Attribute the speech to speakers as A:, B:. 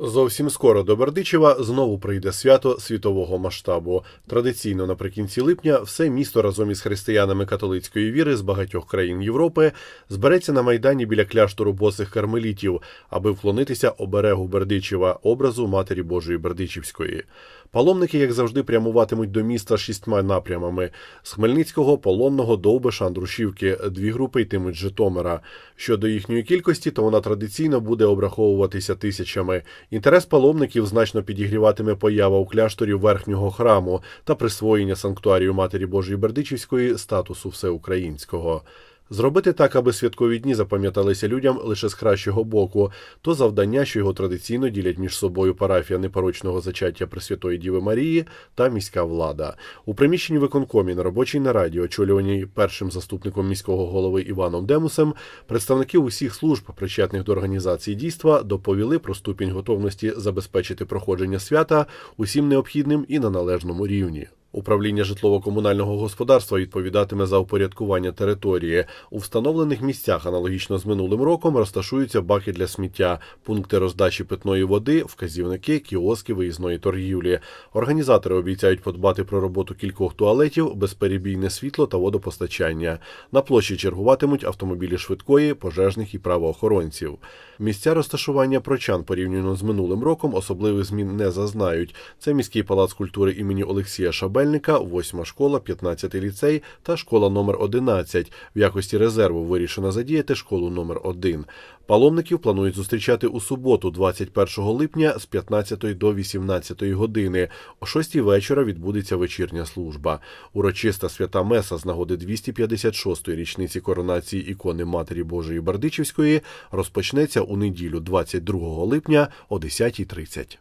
A: Зовсім скоро до Бердичева знову прийде свято світового масштабу. Традиційно наприкінці липня все місто разом із християнами католицької віри з багатьох країн Європи збереться на майдані біля кляштору босих кармелітів, аби вклонитися оберегу Бердичева, образу Матері Божої Бердичівської. Паломники, як завжди, прямуватимуть до міста шістьма напрямами: з Хмельницького, Полонного, Довбиша, Андрушівки. Дві групи йтимуть Житомира. Щодо їхньої кількості, то вона традиційно буде обраховуватися тисячами. Інтерес паломників значно підігріватиме поява у кляшторі верхнього храму та присвоєння санктуарію Матері Божої Бердичівської статусу всеукраїнського. Зробити так, аби святкові дні запам'яталися людям лише з кращого боку, то завдання, що його традиційно ділять між собою парафія непорочного зачаття Пресвятої Діви Марії та міська влада. У приміщенні виконкомі на робочій нараді, очолюваній першим заступником міського голови Іваном Демусем, представники усіх служб, причетних до організації дійства, доповіли про ступінь готовності забезпечити проходження свята усім необхідним і на належному рівні. Управління житлово-комунального господарства відповідатиме за упорядкування території. У встановлених місцях, аналогічно з минулим роком, розташуються баки для сміття, пункти роздачі питної води, вказівники, кіоски виїзної торгівлі. Організатори обіцяють подбати про роботу кількох туалетів, безперебійне світло та водопостачання. На площі чергуватимуть автомобілі швидкої, пожежних і правоохоронців. Місця розташування прочан порівняно з минулим роком особливих змін не зазнають. Це міський палац культури імені Олексія Шабельника, восьма школа, 15-й ліцей та школа номер 11. В якості резерву вирішено задіяти школу номер 1. Паломників планують зустрічати у суботу, 21 липня з 15 до 18 години. О 6 вечора відбудеться вечірня служба. Урочиста свята Меса з нагоди 256-ї річниці коронації ікони Матері Божої Бардичівської розпочнеться у неділю 22 липня о 10.30.